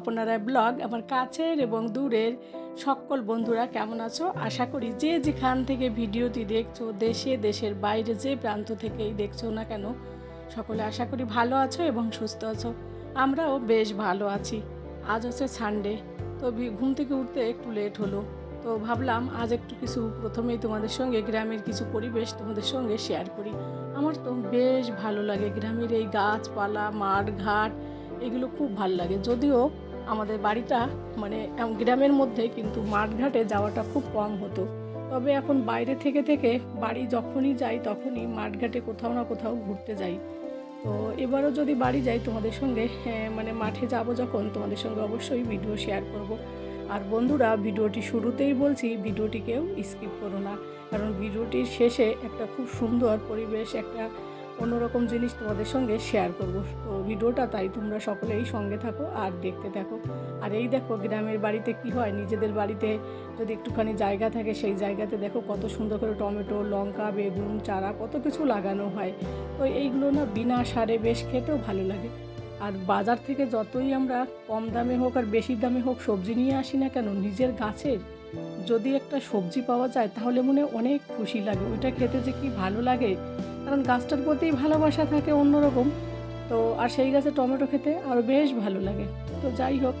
Channel অপনারা blog আমার কাছের এবং দূরের সকল বন্ধুরা কেমন আছো? আশা করি যে যেখান থেকে ভিডিওটি দেখছ, দেশে, দেশের বাইরে যে প্রান্ত থেকেই দেখছ না কেন, সকলে আশা করি ভালো আছো এবং সুস্থ আছো। আমরাও বেশ ভালো আছি। আজ হচ্ছে সানডে তো ঘুম থেকে উঠতে একটু লেট হলো। তো ভাবলাম আজ একটু কিছু প্রথমেই তোমাদের সঙ্গে গ্রামের কিছু পরিবেশ তোমাদের সঙ্গে শেয়ার করি। আমার তো বেশ ভালো লাগে গ্রামের এই গাছপালা, মাঠ, ঘাট, এগুলো খুব ভালো লাগে। যদিও আমাদের বাড়িটা মানে গ্রামের মধ্যে কিন্তু মাঠঘাটে যাওয়াটা খুব কম হতো। তবে এখন বাইরে থেকে থেকে বাড়ি যখনই যাই তখনই মাঠঘাটে কোথাও না কোথাও ঘুরতে যাই। তো এবারও যদি বাড়ি যাই তোমাদের সঙ্গে মানে মাঠে যাব যখন তোমাদের সঙ্গে অবশ্যই ভিডিও শেয়ার করব। আর বন্ধুরা, ভিডিওটি শুরুতেই বলছি, ভিডিওটিকেও স্কিপ করো না। কারণ ভিডিওটির শেষে একটা খুব সুন্দর পরিবেশ, একটা অন্যরকম জিনিস তোমাদের সঙ্গে শেয়ার করব। তো ভিডিওটা তাই তোমরা সকলেই সঙ্গে থাকো আর দেখতে থাকো। আর এই দেখো গ্রামের বাড়িতে কি হয়? নিজেদের বাড়িতে যদি একটুখানি জায়গা থাকে, সেই জায়গাতে দেখো কত সুন্দর করে টমেটো, লঙ্কা, বেগুন, চারা কত কিছু লাগানো হয়। তো এইগুলো না বিনা সারে বেশ খেতেও ভালো লাগে। আর বাজার থেকে যতই আমরা কম দামে হোক আর বেশি দামে হোক সবজি নিয়ে আসি না কেন, নিজের গাছের যদি একটা সবজি পাওয়া যায়, তাহলে মনে অনেক খুশি লাগে। ওইটা খেতে যে কি ভালো লাগে? কারণ গাছটার প্রতি ভালোবাসা থাকে অন্যরকম। তো, আর সেই গাছে টমেটো খেতে আরও বেশ ভালো লাগে। তো যাই হোক,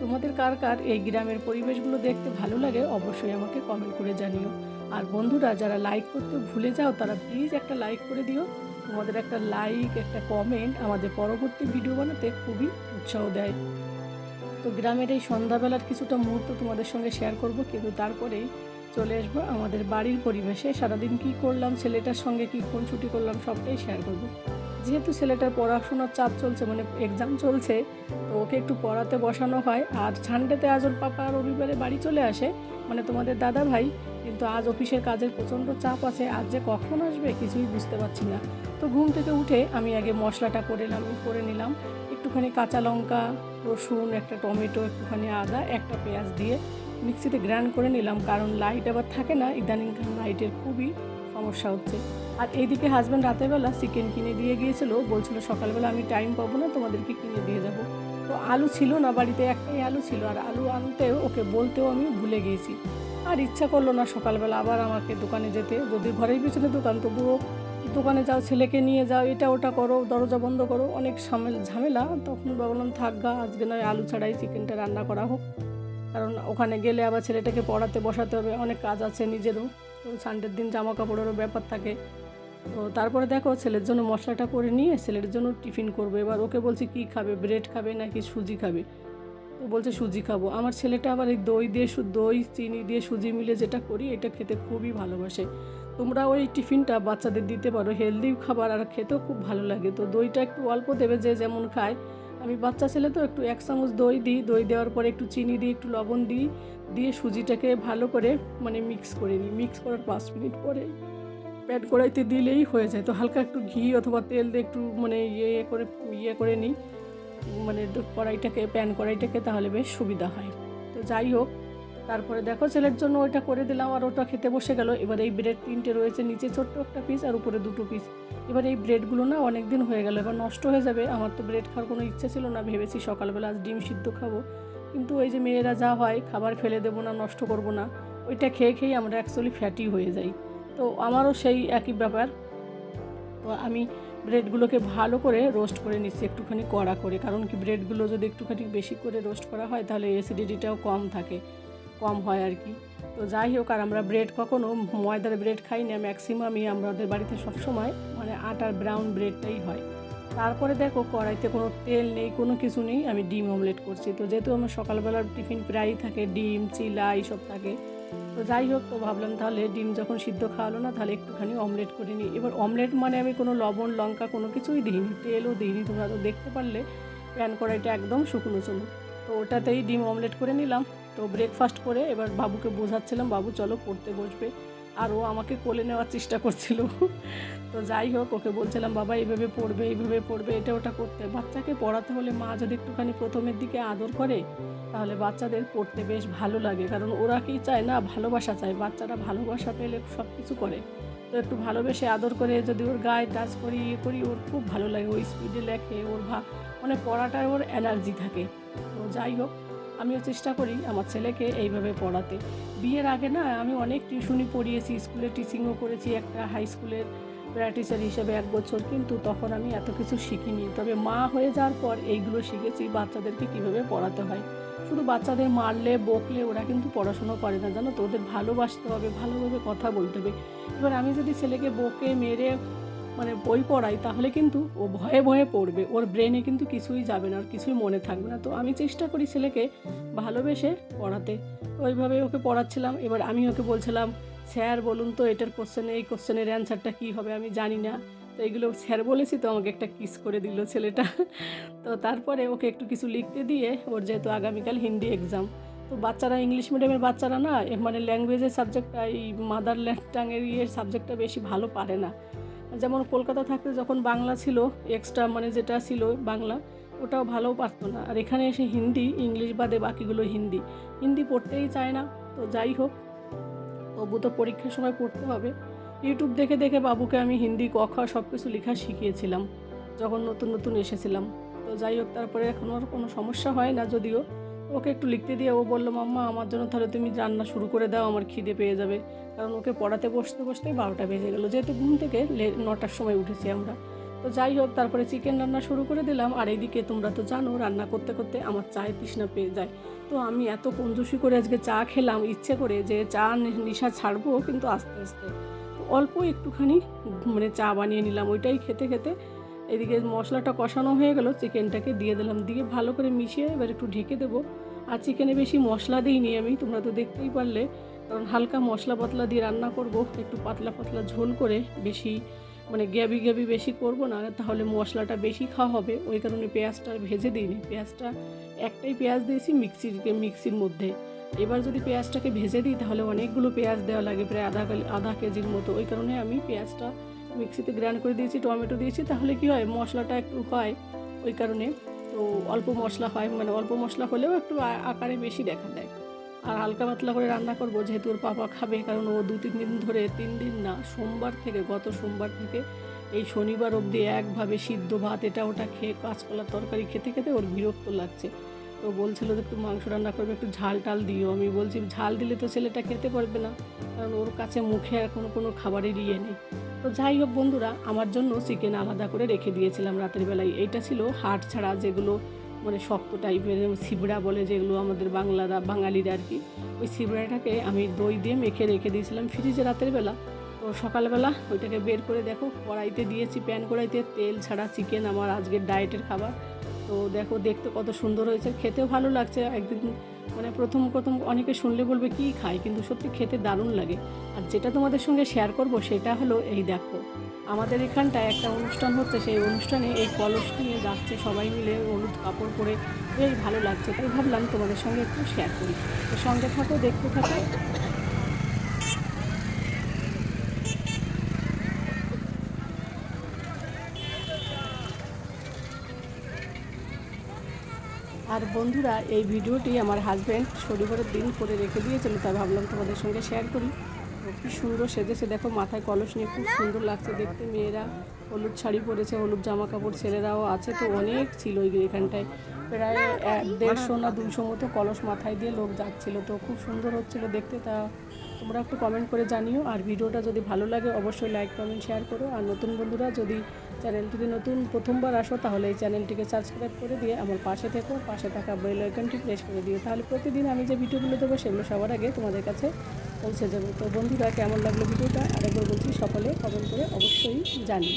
তোমাদের কার কার এই গ্রামের পরিবেশগুলো দেখতে ভালো লাগে অবশ্যই আমাকে কমেন্ট করে জানিও। আর বন্ধুরা, যারা লাইক করতে ভুলে যাও, তারা প্লিজ একটা লাইক করে দিও। তোমাদের একটা লাইক একটা কমেন্ট আমাদের পরবর্তী ভিডিও বানাতে খুবই উৎসাহ দেয়। তো গ্রামের এই সন্ধ্যাবেলার কিছুটা মুহূর্ত তোমাদের সঙ্গে শেয়ার করব, কিন্তু তারপরেই চলে আসব। আমাদের বাড়ির পরিবেশে সারাদিন কি করলাম, ছেলেটার সঙ্গে কি কোন ছুটি করলাম, সবটাই শেয়ার করব। যেহেতু ছেলেটার পড়াশোনার চাপ চলছে মানে এক্সাম চলছে, তো ওকে একটু পড়াতে বসানো হয়। আর সানডেতে আজ ওর পাপা রবিবারে বাড়ি চলে আসে মানে তোমাদের দাদা ভাই কিন্তু আজ অফিসের কাজের প্রচণ্ড চাপ আছে, আজ যে কখন আসবে কিছুই বুঝতে পারছি না। তো ঘুম থেকে উঠে আমি আগে মশলাটা করে নিলাম করে নিলাম। একটুখানি কাঁচা লঙ্কা, রসুন, একটা টমেটো, একটুখানি আদা, একটা পেঁয়াজ দিয়ে মিক্সিতে গ্রাইন্ড করে নিলাম, কারণ লাইট আবার থাকে না, ইদানিং লাইটের খুবই সমস্যা হচ্ছে। আর এইদিকে হাজব্যান্ড রাতেরবেলা চিকেন কিনে দিয়ে গিয়েছিল, বলছিল সকালবেলা আমি টাইম পাবো না, তোমাদেরকে কিনে দিয়ে যাব। তো আলু ছিল না, বাড়িতে একটাই আলু ছিল, আর আলু আনতেও, ওকে বলতেও আমি ভুলে গিয়েছি। আর ইচ্ছা করল না সকালবেলা আবার আমাকে দোকানে যেতে, যদি ঘরের পিছনে দোকান, তবুও দোকানে যাও, ছেলেকে নিয়ে যাও, এটা ওটা করো, দরজা বন্ধ করো, অনেক ঝামেলা তখন ভাবলাম, থাক গা, আজকে নয় আলু ছাড়াই চিকেনটা রান্না করা হোক। কারণ ওখানে গেলে আবার ছেলেটাকে পড়াতে, বসাতে হবে, অনেক কাজ আছে নিজেরও। সানডের দিন জামা কাপড়েরও ব্যাপার থাকে। তো তারপরে দেখো ছেলের জন্য মশলাটা করে নিয়ে ছেলের জন্য টিফিন করব। এবার ওকে বলছি, কি খাবে? ব্রেড খাবে নাকি সুজি খাবে? ও বলছে, সুজি খাব। আমার ছেলেটা আবার এই দই দিয়ে দই, চিনি দিয়ে সুজি মিলে যেটা করি, এটা খেতে খুবই ভালোবাসে। তোমরা ওই টিফিনটা বাচ্চাদের দিতে পারো। হেলদি খাবার আর খেতেও খুব ভালো লাগে। তো দইটা একটু অল্প দেবে যে যেমন খায়। আমি বাচ্চা ছেলে তো, একটু এক চামচ দই দিই। দই দেওয়ার পরে একটু চিনি দিই, একটু লবণ দিই। দিয়ে সুজিটাকে ভালো করে মানে মিক্স করে নিই। মিক্স করার পাঁচ মিনিট পরে প্যাট কড়াইতে দিলেই হয়ে যায়। তো হালকা একটু ঘি অথবা তেল দিয়ে একটু মানে ইয়ে করে ইয়ে করে নিই। মানে কড়াইটাকে প্যান কড়াইটাকে তাহলে বেশ সুবিধা হয়। তো যাই হোক তারপরে দেখো ছেলের জন্য ওইটা করে দিলাম আর ওটা খেতে বসে গেল। এবার এই ব্রেড তিনটে রয়েছে, নিচে ছোট্ট একটা পিস আর উপরে দুটো পিস এবার এই ব্রেডগুলো না অনেক দিন হয়ে গেল, এবার নষ্ট হয়ে যাবে। আমার তো ব্রেড খাওয়ার কোনো ইচ্ছে ছিল না, ভেবেছি সকালবেলা আজ ডিম সিদ্ধ খাব। কিন্তু ওই যে মেয়েরা যা হয়, খাবার ফেলে দেবো না, নষ্ট করব না, ওইটা খেয়ে খেয়ে আমরা অ্যাকচুয়ালি ফ্যাটি হয়ে যাই। তো আমারও সেই একই ব্যাপার। তো আমি ব্রেডগুলোকে ভালো করে রোস্ট করে নিচ্ছি, একটুখানি কড়া করে। কারণ কি ব্রেডগুলো যদি একটুখানি বেশি করে রোস্ট করা হয়, তাহলে অ্যাসিডিটিটাও কম থাকে। কম হয় আর কি। তো যাই হোক, আর আমরা ব্রেড কখনো ময়দার ব্রেড খাই না ম্যাক্সিমামই আমাদের বাড়িতে সবসময় মানে আটার ব্রাউন ব্রেডটাই হয়। তারপরে দেখো, কড়াইতে কোনো তেল নেই, কোনো কিছু নেই, আমি ডিম অমলেট করছি। তো যেহেতু আমার সকালবেলার টিফিন প্রায়ই থাকে, ডিম, চিলা, এইসব থাকে। তো যাই হোক, তো ভাবলাম তাহলে ডিম যখন সিদ্ধ খাওয়ালো না, তাহলে একটুখানি অমলেট করে নিই। এবার অমলেট মানে আমি কোনো লবণ, লঙ্কা কোনো কিছুই দিইনি, তেলও দিইনি। তোমরা তো দেখতে পারলে, প্যান কড়াইটা একদম শুকনো চলো। তো ওটাতেই ডিম অমলেট করে নিলাম। তো ব্রেকফাস্ট করে এবার বাবুকে বোঝাচ্ছিলাম, বাবু, চলো পড়তে বসবে। আর ও আমাকে কোলে নেওয়ার চেষ্টা করছিল। তো যাই হোক, ওকে বলছিলাম, বাবা, এইভাবে পড়বে এইভাবে পড়বে, এটা ওটা করতে। বাচ্চাকে পড়াতে হলে মা যদি একটুখানি প্রথমের দিকে আদর করে, তাহলে বাচ্চাদের পড়তে বেশ ভালো লাগে। কারণ ওরা কি চায় না, ভালোবাসা চায়। বাচ্চারা ভালোবাসা পেলে সব কিছু করে। তো একটু ভালোবেসে আদর করে যদি ওর গায়ে টাচ করি ইয়ে করি, ওর খুব ভালো লাগে। ওই স্পিডে লেখে, ওর ভা মানে পড়াটায় ওর এনার্জি থাকে। তো যাই হোক আমিও চেষ্টা করি আমার ছেলেকে এইভাবে পড়াতে। বিয়ের আগে না আমি অনেক টিউশনি পড়িয়েছি, স্কুলে টিচিংও করেছি একটা হাই স্কুলের প্র্যাকটিসার হিসেবে এক বছর, কিন্তু তখন আমি এত কিছু শিখিনি। তবে মা হয়ে যাওয়ার পর এইগুলো শিখেছি, বাচ্চাদেরকে কীভাবে পড়াতে হয়। শুধু বাচ্চাদের মারলে, বকলে ওরা কিন্তু পড়াশুনো করে না। জানো তো, ওদের ভালোবাসতে হবে, ভালোভাবে কথা বলতে হবে। এবার আমি যদি ছেলেকে বকে, মেরে মানে বই পড়াই তাহলে কিন্তু ও ভয়ে ভয়ে পড়বে। ওর ব্রেনে কিন্তু কিছুই যাবে না, আর কিছুই মনে থাকবে না। তো আমি চেষ্টা করি ছেলেকে ভালোবেসে পড়াতে। ওইভাবে ওকে পড়াচ্ছিলাম। এবার আমি ওকে বলছিলাম, স্যার, বলুন তো এটার কোশ্চেনে এই কোশ্চেনের অ্যান্সারটা কী হবে? আমি জানি না। তো এগুলো স্যার বলেছি, তো আমাকে একটা কিস করে দিল ছেলেটা। তো তারপরে ওকে একটু কিছু লিখতে দিয়ে, ওর যেহেতু আগামীকাল হিন্দি এক্সাম তো বাচ্চারা ইংলিশ মিডিয়ামের বাচ্চারা না মানে ল্যাঙ্গুয়েজের সাবজেক্টটা এই মাদার টাঙের ইয়ের সাবজেক্টটা বেশি ভালো পারে না। যেমন কলকাতা থাকতে যখন বাংলা ছিল এক্সট্রা মানে যেটা ছিল বাংলা, ওটাও ভালো পারতো না। আর এখানে এসে হিন্দি, ইংলিশ বাদে বাকিগুলো হিন্দি। হিন্দি পড়তেই চায় না, তো যাই হোক, তবু তো পরীক্ষার সময় পড়তে হবে। ইউটিউব দেখে দেখে বাবুকে আমি হিন্দি, ক, খ সব কিছু লেখা শিখিয়েছিলাম, যখন নতুন নতুন এসেছিলাম। তো যাই হোক, তারপরে এখন আর কোনো সমস্যা হয় না যদিও। ওকে একটু লিখতে দিয়ে ও বলল, মাম্মা, আমার জন্য তাহলে তুমি রান্না শুরু করে দাও, আমার খিদে পেয়ে যাবে। কারণ ওকে পড়াতে বসতে বসতে বারোটা বেজে গেলো। যেহেতু ঘুম থেকে নটার সময় উঠেছি আমরা। তো যাই হোক, তারপরে চিকেন রান্না শুরু করে দিলাম। আর এইদিকে তোমরা তো জানো, রান্না করতে করতে আমার চায়ের তৃষ্ণা পেয়ে যায়। তো আমি এত কঞ্জুসি করে আজকে চা খেলাম, ইচ্ছে করে যে চা নেশা ছাড়বো, কিন্তু আস্তে আস্তে অল্প একটুখানি মানে চা বানিয়ে নিলাম। ওইটাই খেতে খেতে এদিকে মশলাটা কষানো হয়ে গেল, চিকেনটাকে দিয়ে দিলাম। দিয়ে ভালো করে মিশিয়ে এবার একটু ঢেকে দেবো। আর চিকেনে বেশি মশলা দিইনি আমি, তোমরা তো দেখতেই পারলে। কারণ হালকা মশলা পাতলা দিয়ে রান্না করব, একটু পাতলা পাতলা ঝোল করে বেশি মানে গ্যাবি গ্যাবি বেশি করব না, তাহলে মশলাটা বেশি খাওয়া হবে। ওই কারণে পেঁয়াজটা ভেজে দিইনি। পেঁয়াজটা একটাই পেঁয়াজ দিয়েছি মিক্সির মিক্সির মধ্যে। এবার যদি পেঁয়াজটাকে ভেজে দিই, তাহলে অনেকগুলো পেঁয়াজ দেওয়া লাগে, প্রায় আধা আধা কেজির মতো। ওই কারণে আমি পেঁয়াজটা মিক্সিতে গ্রাইন্ড করে দিয়েছি, টমেটো দিয়েছি, তাহলে কি হয়, মশলাটা একটু হয়। ওই কারণে তো অল্প মশলা হয় মানে অল্প মশলা হলেও একটু আকারে বেশি দেখা দেয়। আর হালকা পাতলা করে রান্না করব, যেহেতু ওর পাপা খাবে, কারণ ও দু তিন দিন ধরে তিন দিন না, সোমবার থেকে, গত সোমবার থেকে এই শনিবার অবধি একভাবে সিদ্ধ ভাত, এটা ওটা খেয়ে কাঁচকলার তরকারি খেতে খেতে ওর বিরক্ত লাগছে। তো বলছিল যে একটু মাংস রান্না করবে, একটু ঝাল টাল দিও। আমি বলছি, ঝাল দিলে তো ছেলেটা খেতে পারবে না। কারণ ওর কাছে মুখে আর কোনো কোনো খাবারের ইয়ে নেই। তো যাই হোক বন্ধুরা, আমার জন্য চিকেন আলাদা করে রেখে দিয়েছিলাম রাতের বেলায়। এইটা ছিল হাট ছাড়া যেগুলো মানে শক্ত টাইপের সিবড়া বলে যেগুলো আমাদের বাংলারা, বাঙালিরা আর কি। ওই সিবড়াটাকে আমি দই দিয়ে মেখে রেখে দিয়েছিলাম ফ্রিজে রাতের বেলা। তো সকালবেলা ওইটাকে বের করে দেখো, কড়াইতে দিয়েছি প্যান কড়াইতে, তেল ছাড়া চিকেন আমার আজকের ডায়েটের খাবার। তো দেখো, দেখতে কত সুন্দর হয়েছে, খেতেও ভালো লাগছে। একদিন মানে প্রথম প্রথম অনেকে শুনলে বলবে, কি খায় কিন্তু সত্যি খেতে দারুণ লাগে। আর যেটা তোমাদের সঙ্গে শেয়ার করব সেটা হলো এই দেখো, আমাদের এখানটায় একটা অনুষ্ঠান হচ্ছে, সেই অনুষ্ঠানে এই কলস নিয়ে যাচ্ছে সবাই মিলে, হলুদ কাপড় পরে। বেশ ভালো লাগছে, তাই ভাবলাম তোমাদের সঙ্গে একটু শেয়ার করি। তো সঙ্গে থাকো, দেখতে থাকো। আর বন্ধুরা, এই ভিডিওটি আমার হাজব্যান্ড শনিবারের দিন করে রেখে দিয়েছিল, তাই ভাবলাম তোমাদের সঙ্গে শেয়ার করি। কি সুন্দর সেজেছে, দেখো মাথায় কলস নিয়ে খুব সুন্দর লাগছে দেখতে। মেয়েরা হলুদ শাড়ি পরেছে, হলুদ জামা কাপড় ছেলেরাও আছে তো, অনেক ছিল ওই এখানটায়। প্রায় এক দেড়শো না দুশো মতো কলস মাথায় দিয়ে লোক যাচ্ছিল তো, খুব সুন্দর হচ্ছিল দেখতে তা। তোমরা একটু কমেন্ট করে জানিও। আর ভিডিওটা যদি ভালো লাগে, অবশ্যই লাইক কমেন্ট শেয়ার করো। আর নতুন বন্ধুরা যদি চ্যানেলটিতে নতুন প্রথমবার আসো, তাহলে এই চ্যানেলটিকে সাবস্ক্রাইব করে দিয়ে আমার পাশে থেকো। পাশে থাকা বেল আইকনটি প্রেস করে দিও। তাহলে প্রতিদিন আমি যে ভিডিওগুলো দেবো, সেগুলো সবার আগে তোমাদের কাছে পৌঁছে যাবে। তো বন্ধুরা, কেমন লাগল ভিডিওটা? আরেকবার বলছি, সকলে কমেন্ট করে অবশ্যই জানিও।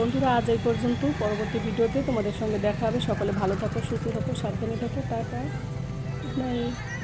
বন্ধুরা, আজ এই পর্যন্ত। পরবর্তী ভিডিওতে তোমাদের সঙ্গে দেখা হবে। সকলে ভালো থাকো, সুস্থ থাকো, সাবধানে থাকো। টাটা। Good night